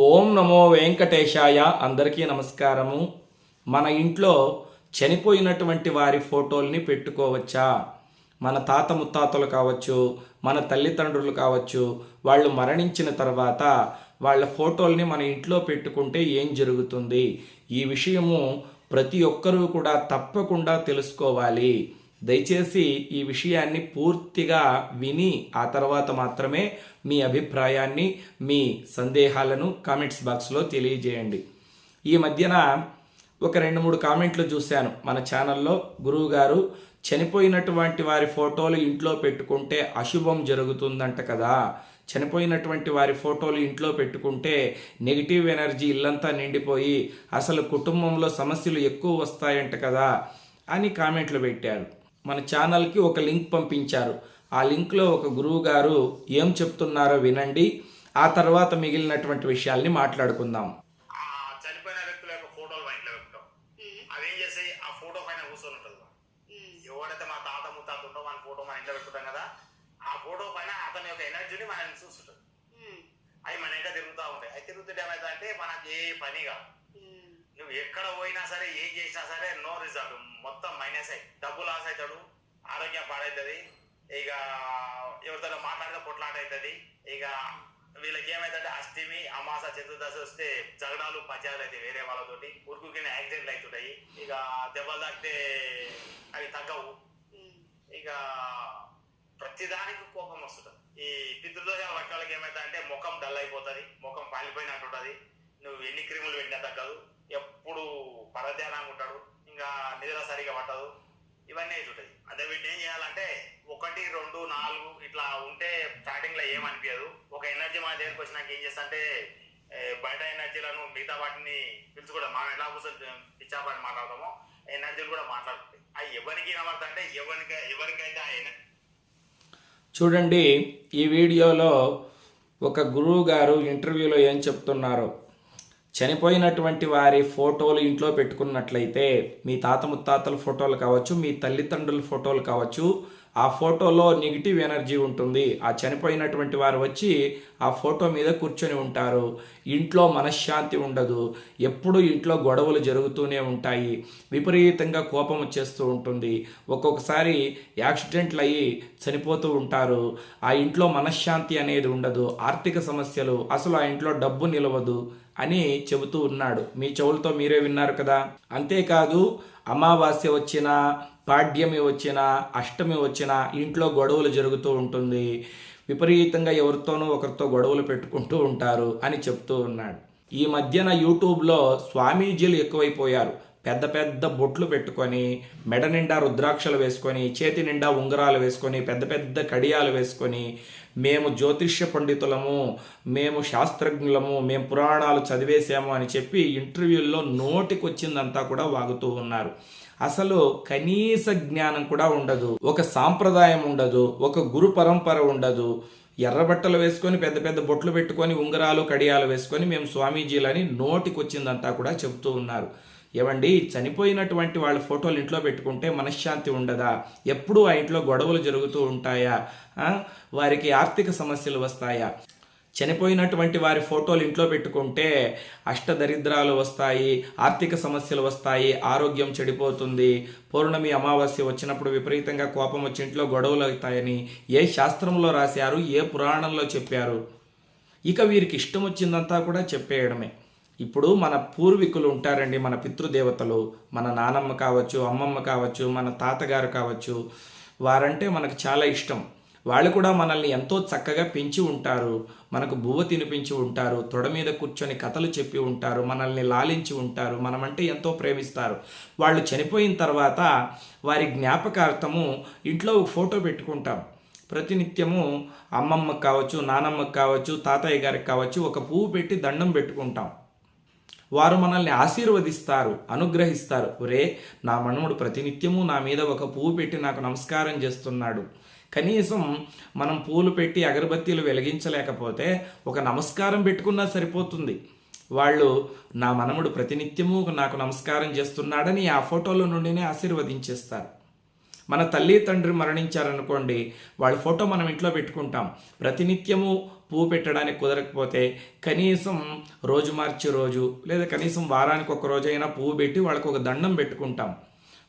ఓం నమో వెంకటేశాయ అందరికీ నమస్కారము. మన ఇంట్లో చనిపోయినటువంటి వారి ఫోటోల్ని పెట్టుకోవచ్చా? మన తాత ముత్తాతలు కావచ్చు మన తల్లిదండ్రులు కావచ్చు వాళ్ళు మరణించిన తర్వాత వాళ్ళ ఫోటోల్ని మన ఇంట్లో పెట్టుకుంటే ఏం జరుగుతుంది? ఈ విషయము ప్రతి ఒక్కరూ కూడా తప్పకుండా తెలుసుకోవాలి. దయచేసి ఈ విషయాన్ని పూర్తిగా విని ఆ తర్వాత మాత్రమే మీ అభిప్రాయాన్ని మీ సందేహాలను కామెంట్స్ బాక్స్లో తెలియజేయండి. ఈ మధ్యన ఒక రెండు మూడు కామెంట్లు చూశాను మన ఛానల్లో. గురువు గారు చనిపోయినటువంటి వారి ఫోటోలు ఇంట్లో పెట్టుకుంటే అశుభం జరుగుతుందంట కదా. చనిపోయినటువంటి వారి ఫోటోలు ఇంట్లో పెట్టుకుంటే నెగిటివ్ ఎనర్జీ ఇల్లంతా నిండిపోయి అసలు కుటుంబంలో సమస్యలు ఎక్కువ వస్తాయంట కదా అని కామెంట్లు పెట్టారు. మన ఛానల్కి ఒక లింక్ పంపించారు. ఆ లింక్లో ఒక గురువు గారు ఏం చెప్తున్నారో వినండి. ఆ తర్వాత మిగిలినటువంటి విషయాల్ని మాట్లాడుకుందాం. చనిపోయిన వ్యక్తుల యొక్క ఫోటోలు మా ఇంట్లో చేస్తాయి ఆ ఫోటో పైన కూర్చొని ఉంటుంది ఎవడైతే మా తాత ముత్తాత ఉంటో మన ఫోటో మన ఇంట్లో పెట్టుకుంటాం కదా ఆ ఫోటో పైన అతని యొక్క ఎనర్జీని మనం చూస్తుంటుంది. అవి మన ఇంట్లో తిరుగుతూ ఉంటాయి. అవి తిరుగుతుంటే ఏమైందంటే మనకి ఏ పని కాదు. నువ్వు ఎక్కడ పోయినా సరే ఏం చేసినా సరే నో రిజల్ట్ మొత్తం మైనస్ అయ్యి డబ్బు లాస్ అవుతాడు. ఆరోగ్యం పాడవుతుంది ఇక ఎవరితో మాట్లాడితే కొట్లాట అవుతుంది ఇక వీళ్ళకి ఏమైందంటే అష్టమి అమాస చతుర్దశి వస్తే జగడాలు పంచాయతీలు అయితే వేరే వాళ్ళతోటి. ఉరుకుకి యాక్సిడెంట్లు అవుతుంటాయి. ఇక దెబ్బలు తాకితే అవి తగ్గవు. ఇక ప్రతిదానికి కోపం వస్తుంటుంది. ఈ పితృదోష వర్గాలకు ఏమైందంటే ముఖం డల్ అయిపోతుంది. ముఖం పాలిపోయినట్టు ఉంటుంది నువ్వు ఎన్ని క్రిములు పెట్టినా తగ్గదు. ఎప్పుడు పరధ్యానంగా ఉంటాడు ఇంకా నిద్ర సరిగా పట్టదు ఇవన్నీ అవుతుంటాయి అదే వీటిని ఏం చేయాలంటే ఒకటి రెండు నాలుగు ఇట్లా ఉంటే స్టార్టింగ్లో ఏమనిపించదు ఒక ఎనర్జీ మన దగ్గరికి వచ్చినాక ఏం చేస్తా అంటే బయట ఎనర్జీలను మిగతా వాటిని పిలుచుకోవడం మనం ఎలా కూర్చొని పిచ్చాపాటి మాట్లాడతామో ఎనర్జీలు కూడా మాట్లాడుతుంది అవి ఎవరికి అంటే ఎవరికి ఎవరికైతే ఆ ఎనర్జీ చూడండి ఈ వీడియోలో ఒక గురువు గారు ఇంటర్వ్యూలో ఏం చెప్తున్నారో? చనిపోయినటువంటి వారి ఫోటోలు ఇంట్లో పెట్టుకున్నట్లయితే మీ తాత ముత్తాతల ఫోటోలు కావచ్చు మీ తల్లిదండ్రుల ఫోటోలు కావచ్చు ఆ ఫోటోలో నెగిటివ్ ఎనర్జీ ఉంటుంది. ఆ చనిపోయినటువంటి వారు వచ్చి ఆ ఫోటో మీద కూర్చొని ఉంటారు. ఇంట్లో మనశ్శాంతి ఉండదు. ఎప్పుడు ఇంట్లో గొడవలు జరుగుతూనే ఉంటాయి. విపరీతంగా కోపం వచ్చేస్తూ ఉంటుంది. ఒక్కొక్కసారి యాక్సిడెంట్లు అయ్యి చనిపోతూ ఉంటారు. ఆ ఇంట్లో మనశ్శాంతి అనేది ఉండదు. ఆర్థిక సమస్యలు అసలు ఆ ఇంట్లో డబ్బు నిలవదు అని చెబుతూ ఉన్నాడు. మీ చెవులతో మీరే విన్నారు కదా? అంతేకాదు అమావాస్య వచ్చినా పాడ్యమి వచ్చినా అష్టమి వచ్చినా ఇంట్లో గొడవలు జరుగుతూ ఉంటుంది. విపరీతంగా ఎవరితోనూ ఒకరితో గొడవలు పెట్టుకుంటూ ఉంటారు అని చెప్తూ ఉన్నాడు. ఈ మధ్యన యూట్యూబ్లో స్వామీజీలు ఎక్కువైపోయారు. పెద్ద పెద్ద బొట్లు పెట్టుకొని మెడ నిండా రుద్రాక్షలు వేసుకొని చేతి నిండా ఉంగరాలు వేసుకొని పెద్ద పెద్ద కడియాలు వేసుకొని మేము జ్యోతిష్య పండితులము మేము శాస్త్రజ్ఞులము మేము పురాణాలు చదివేశాము అని చెప్పి ఇంటర్వ్యూల్లో నోటికొచ్చిందంతా కూడా వాగుతూ ఉన్నారు. అసలు కనీస జ్ఞానం కూడా ఉండదు. ఒక సాంప్రదాయం ఉండదు. ఒక గురు పరంపర ఉండదు. ఎర్రబట్టలు వేసుకొని పెద్ద పెద్ద బొట్లు పెట్టుకొని ఉంగరాలు కడియాలు వేసుకొని మేము స్వామీజీలని నోటికొచ్చిందంతా కూడా చెబుతూ ఉన్నారు. ఏమండి చనిపోయినటువంటి వాళ్ళ ఫోటోలు ఇంట్లో పెట్టుకుంటే మనశ్శాంతి ఉండదా? ఎప్పుడూ ఆ ఇంట్లో గొడవలు జరుగుతూ ఉంటాయా? వారికి ఆర్థిక సమస్యలు వస్తాయా? చనిపోయినటువంటి వారి ఫోటోలు ఇంట్లో పెట్టుకుంటే అష్టదరిద్రాలు వస్తాయి ఆర్థిక సమస్యలు వస్తాయి ఆరోగ్యం చెడిపోతుంది పౌర్ణమి అమావాస్య వచ్చినప్పుడు విపరీతంగా కోపం వచ్చి ఇంట్లో గొడవలు అవుతాయని ఏ శాస్త్రంలో రాశారు ఏ పురాణంలో చెప్పారు? ఇక వీరికి ఇష్టం వచ్చిందంతా కూడా చెప్పేయడమే. ఇప్పుడు మన పూర్వీకులు ఉంటారండి మన పితృదేవతలు. మన నానమ్మ కావచ్చు అమ్మమ్మ కావచ్చు మన తాతగారు కావచ్చు వారంటే మనకు చాలా ఇష్టం. వాళ్ళు కూడా మనల్ని ఎంతో చక్కగా పెంచి ఉంటారు. మనకు బువ్వ తినిపించి ఉంటారు. తొడ మీద కూర్చొని కథలు చెప్పి ఉంటారు. మనల్ని లాలించి ఉంటారు. మనమంటే ఎంతో ప్రేమిస్తారు. వాళ్ళు చనిపోయిన తర్వాత వారి జ్ఞాపకార్థము ఇంట్లో ఒక ఫోటో పెట్టుకుంటాం. ప్రతినిత్యము అమ్మమ్మకు కావచ్చు నానమ్మకు కావచ్చు తాతయ్య గారికి కావచ్చు ఒక పువ్వు పెట్టి దండం పెట్టుకుంటాం. వారు మనల్ని ఆశీర్వదిస్తారు అనుగ్రహిస్తారు. ఒరే నా మనముడు ప్రతినిత్యము నా మీద ఒక పువ్వు పెట్టి నాకు నమస్కారం చేస్తున్నాడు. కనీసం మనం పూలు పెట్టి అగరబత్తీలు వెలిగించలేకపోతే ఒక నమస్కారం పెట్టుకున్నా సరిపోతుంది. వాళ్ళు నా మనముడు ప్రతినిత్యము నాకు నమస్కారం చేస్తున్నాడని ఆ ఫోటోల నుండినే ఆశీర్వదించేస్తారు. మన తల్లి తండ్రి మరణించారనుకోండి వాళ్ళ ఫోటో మనం ఇంట్లో పెట్టుకుంటాం. ప్రతినిత్యము పువ్వు పెట్టడానికి కుదరకపోతే కనీసం రోజు మార్చి రోజు లేదా కనీసం వారానికి ఒక రోజైనా పువ్వు పెట్టి వాళ్ళకు ఒక దండం పెట్టుకుంటాం.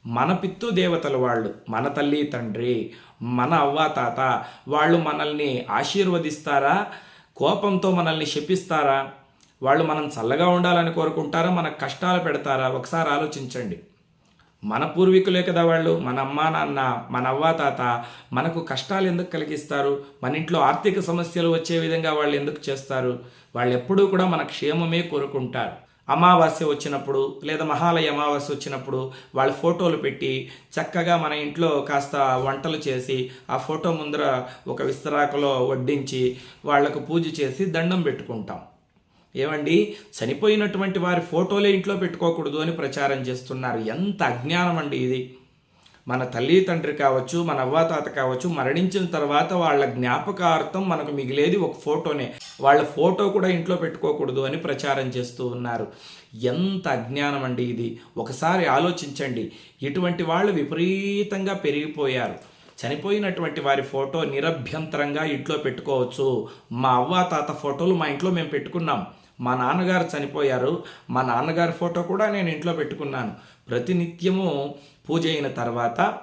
మన పిత్తు దేవతలు వాళ్ళు మన తల్లి తండ్రి మన అవ్వ తాత వాళ్ళు మనల్ని ఆశీర్వదిస్తారా? కోపంతో మనల్ని శపిస్తారా? వాళ్ళు మనం చల్లగా ఉండాలని కోరుకుంటారా? మన కష్టాలు పెడతారా? ఒకసారి ఆలోచించండి. మన పూర్వీకులే కదా వాళ్ళు మన అమ్మా నాన్న మన అవ్వ తాత మనకు కష్టాలు ఎందుకు కలిగిస్తారు? మన ఇంట్లో ఆర్థిక సమస్యలు వచ్చే విధంగా వాళ్ళు ఎందుకు చేస్తారు? వాళ్ళు ఎప్పుడూ కూడా మన క్షేమమే కోరుకుంటారు. అమావాస్య వచ్చినప్పుడు లేదా మహాలయ అమావాస్య వచ్చినప్పుడు వాళ్ళ ఫోటోలు పెట్టి చక్కగా మన ఇంట్లో కాస్త వంటలు చేసి ఆ ఫోటో ముందర ఒక విస్తరాకులో వడ్డించి వాళ్ళకు పూజ చేసి దండం పెట్టుకుంటాం. ఏమండి? చనిపోయినటువంటి వారి ఫోటోలే ఇంట్లో పెట్టుకోకూడదు అని ప్రచారం చేస్తున్నారు. ఎంత అజ్ఞానం అండి ఇది. మన తల్లి తండ్రి కావచ్చు మన అవ్వాతాత కావచ్చు మరణించిన తర్వాత వాళ్ళ జ్ఞాపకార్థం మనకు మిగిలేది ఒక ఫోటోనే. వాళ్ళ ఫోటో కూడా ఇంట్లో పెట్టుకోకూడదు అని ప్రచారం చేస్తూ ఉన్నారు. ఎంత అజ్ఞానం అండి ఇది. ఒకసారి ఆలోచించండి. ఇటువంటి వాళ్ళు విపరీతంగా పెరిగిపోయారు. చనిపోయినటువంటి వారి ఫోటో నిరభ్యంతరంగా ఇంట్లో పెట్టుకోవచ్చు. మా అవ్వ తాత ఫోటోలు మా ఇంట్లో మేము పెట్టుకున్నాం. మా నాన్నగారు చనిపోయారు. మా నాన్నగారి ఫోటో కూడా నేను ఇంట్లో పెట్టుకున్నాను. ప్రతినిత్యము పూజ అయిన తర్వాత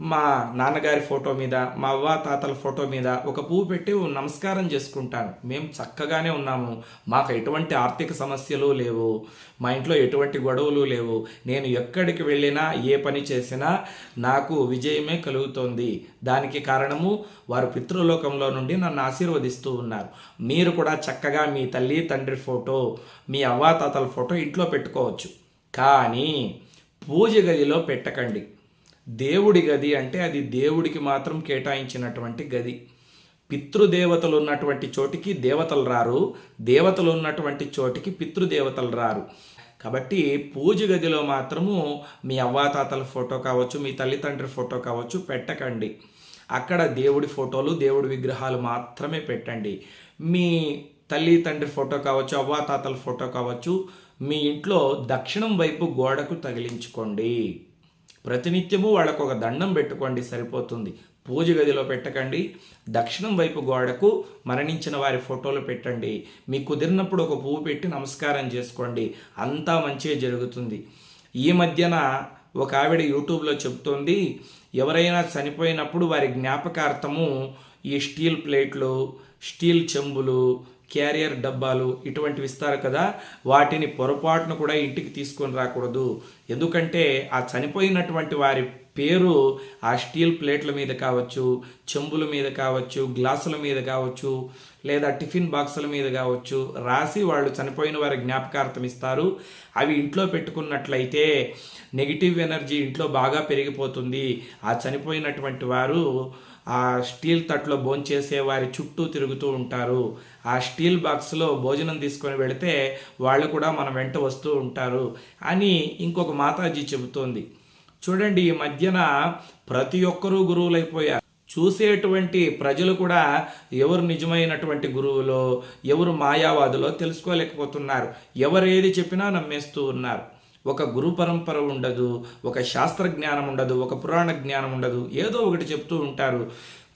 మా నాన్నగారి ఫోటో మీద మా అవ్వ తాతల ఫోటో మీద ఒక పువ్వు పెట్టి నమస్కారం చేసుకుంటాను. మేము చక్కగానే ఉన్నాము. మాకు ఎటువంటి ఆర్థిక సమస్యలు లేవు. మా ఇంట్లో ఎటువంటి గొడవలు లేవు. నేను ఎక్కడికి వెళ్ళినా ఏ పని చేసినా నాకు విజయమే కలుగుతోంది. దానికి కారణము వారు పితృలోకంలో నుండి నన్ను ఆశీర్వదిస్తూ ఉన్నారు. మీరు కూడా చక్కగా మీ తల్లి తండ్రి ఫోటో మీ అవ్వాతాతల ఫోటో ఇంట్లో పెట్టుకోవచ్చు. కానీ పూజ గదిలో పెట్టకండి. దేవుడి గది అంటే అది దేవుడికి మాత్రం కేటాయించినటువంటి గది. పితృదేవతలు ఉన్నటువంటి చోటికి దేవతలు రారు. దేవతలు ఉన్నటువంటి చోటికి పితృదేవతలు రారు. కాబట్టి పూజ గదిలో మాత్రము మీ అవ్వాతాతల ఫోటో కావచ్చు మీ తల్లిదండ్రి ఫోటో కావచ్చు పెట్టకండి. అక్కడ దేవుడి ఫోటోలు దేవుడి విగ్రహాలు మాత్రమే పెట్టండి. మీ తల్లి తండ్రి ఫోటో కావచ్చు అవ్వాతాతల ఫోటో కావచ్చు మీ ఇంట్లో దక్షిణం వైపు గోడకు తగిలించుకోండి. ప్రతినిత్యము వాళ్ళకు ఒక దండం పెట్టుకోండి సరిపోతుంది. పూజ గదిలో పెట్టకండి. దక్షిణం వైపు గోడకు మరణించిన వారి ఫోటోలు పెట్టండి. మీకు కుదిరినప్పుడు ఒక పువ్వు పెట్టి నమస్కారం చేసుకోండి. అంతా మంచిగా జరుగుతుంది. ఈ మధ్యన ఒక ఆవిడ యూట్యూబ్లో చెప్తోంది ఎవరైనా చనిపోయినప్పుడు వారి జ్ఞాపకార్థము ఈ స్టీల్ ప్లేట్లు స్టీల్ చెంబులు క్యారియర్ డబ్బాలు ఇటువంటివి ఇస్తారు కదా వాటిని పొరపాటును కూడా ఇంటికి తీసుకొని రాకూడదు. ఎందుకంటే ఆ చనిపోయినటువంటి వారి పేరు ఆ స్టీల్ ప్లేట్ల మీద కావచ్చు చెంబుల మీద కావచ్చు గ్లాసుల మీద కావచ్చు లేదా టిఫిన్ బాక్సుల మీద కావచ్చు రాసి వాళ్ళు చనిపోయిన వారి జ్ఞాపకార్థం ఇస్తారు. అవి ఇంట్లో పెట్టుకున్నట్లయితే నెగిటివ్ ఎనర్జీ ఇంట్లో బాగా పెరిగిపోతుంది. ఆ చనిపోయినటువంటి వారు ఆ స్టీల్ తట్లో భోంచేసే వారి చుట్టూ తిరుగుతూ ఉంటారు. ఆ స్టీల్ బాక్స్లో భోజనం తీసుకొని వెళితే వాళ్ళు కూడా మన వెంట వస్తూ ఉంటారు అని ఇంకొక మాతాజీ చెబుతోంది. చూడండి ఈ మధ్యన ప్రతి ఒక్కరూ గురువులైపోయారు. చూసేటువంటి ప్రజలు కూడా ఎవరు నిజమైనటువంటి గురువులో ఎవరు మాయావాదులో తెలుసుకోలేకపోతున్నారు. ఎవరు ఏది చెప్పినా నమ్మేస్తూ ఉన్నారు. ఒక గురు పరంపర ఉండదు ఒక శాస్త్ర జ్ఞానం ఉండదు ఒక పురాణ జ్ఞానం ఉండదు. ఏదో ఒకటి చెప్తూ ఉంటారు.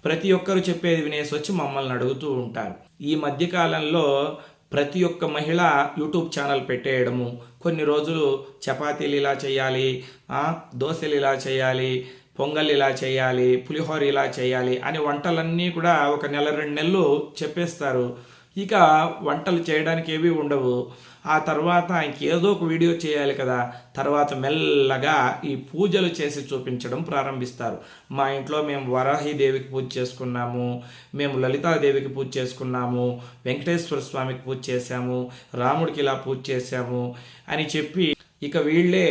ప్రతి ఒక్కరు చెప్పేది వినేసి వచ్చి మమ్మల్ని అడుగుతూ ఉంటారు. ఈ మధ్యకాలంలో ప్రతి ఒక్క మహిళ యూట్యూబ్ ఛానల్ పెట్టేయడము కొన్ని రోజులు చపాతీలు ఇలా చేయాలి దోశలు ఇలా చేయాలి పొంగల్ ఇలా చేయాలి పులిహోర ఇలా చేయాలి అనే వంటలన్నీ కూడా ఒక నెల రెండు నెలలు చెప్పేస్తారు. ఇక వంటలు చేయడానికి ఏవి ఉండవు. ఆ తర్వాత ఆయనకి ఏదో ఒక వీడియో చేయాలి కదా. తర్వాత మెల్లగా ఈ పూజలు చేసి చూపించడం ప్రారంభిస్తారు. మా ఇంట్లో మేము వరాహిదేవికి పూజ చేసుకున్నాము. మేము లలితాదేవికి పూజ చేసుకున్నాము. వెంకటేశ్వర స్వామికి పూజ చేశాము. రాముడికి ఇలా పూజ చేశాము అని చెప్పి ఇక వీళ్ళే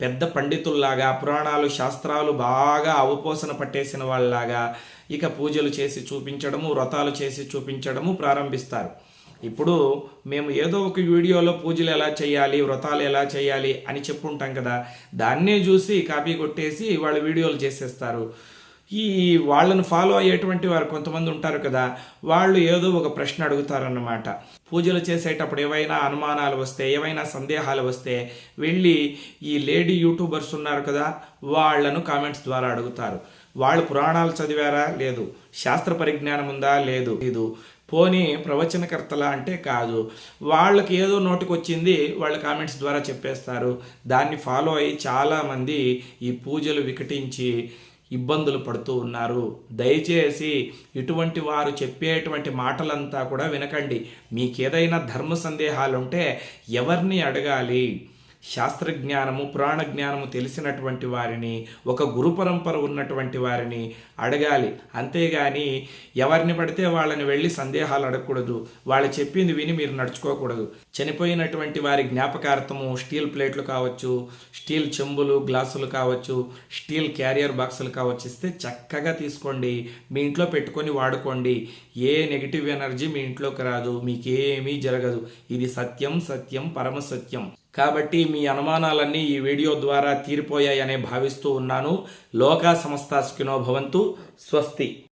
పెద్ద పండితుల్లాగా పురాణాలు శాస్త్రాలు బాగా అవపోసన పట్టేసిన వాళ్ళలాగా ఇక పూజలు చేసి చూపించడము వ్రతాలు చేసి చూపించడము ప్రారంభిస్తారు. ఇప్పుడు మేము ఏదో ఒక వీడియోలో పూజలు ఎలా చేయాలి వ్రతాలు ఎలా చేయాలి అని చెప్పుంటాం కదా దాన్నే చూసి కాపీ కొట్టేసి వాళ్ళు వీడియోలు చేసేస్తారు. ఈ వాళ్ళను ఫాలో అయ్యేటువంటి వారు కొంతమంది ఉంటారు కదా వాళ్ళు ఏదో ఒక ప్రశ్న అడుగుతారన్నమాట. పూజలు చేసేటప్పుడు ఏవైనా అనుమానాలు వస్తే ఏవైనా సందేహాలు వస్తే వెళ్ళి ఈ లేడీ యూట్యూబర్స్ ఉన్నారు కదా వాళ్ళను కామెంట్స్ ద్వారా అడుగుతారు. వాళ్ళు పురాణాలు చదివారా? లేదు. శాస్త్ర పరిజ్ఞానం ఉందా? లేదు. ఇది పోనీ ప్రవచనకర్తలా అంటే కాదు. వాళ్ళకి ఏదో నోటికొచ్చింది వాళ్ళ కామెంట్స్ ద్వారా చెప్పేస్తారు. దాన్ని ఫాలో అయ్యి చాలామంది ఈ పూజలు వికటించి ఇబ్బందులు పడుతూ ఉన్నారు. దయచేసి ఇటువంటి వారు చెప్పేటువంటి మాటలంతా కూడా వినకండి. మీకు ఏదైనా ధర్మ సందేహాలు ఉంటే ఎవరిని అడగాలి? శాస్త్రజ్ఞానము పురాణ జ్ఞానము తెలిసినటువంటి వారిని ఒక గురు పరంపర ఉన్నటువంటి వారిని అడగాలి. అంతేగాని ఎవరిని పడితే వాళ్ళని వెళ్ళి సందేహాలు అడగకూడదు. వాళ్ళు చెప్పింది విని మీరు నడుచుకోకూడదు. చనిపోయినటువంటి వారి జ్ఞాపకార్థము స్టీల్ ప్లేట్లు కావచ్చు స్టీల్ చెంబులు గ్లాసులు కావచ్చు స్టీల్ క్యారియర్ బాక్సులు కావచ్చు ఇస్తే చక్కగా తీసుకోండి. మీ ఇంట్లో పెట్టుకొని వాడుకోండి. ఏ నెగిటివ్ ఎనర్జీ మీ ఇంట్లోకి రాదు. మీకేమీ జరగదు. ఇది సత్యం సత్యం పరమ సత్యం. కాబట్టి మీ అనుమానాలన్నీ ఈ వీడియో ద్వారా తీరిపోయాయనే భావిస్తూ ఉన్నాను. లోకా సంస్థ స్కినోభవంతు స్వస్తి.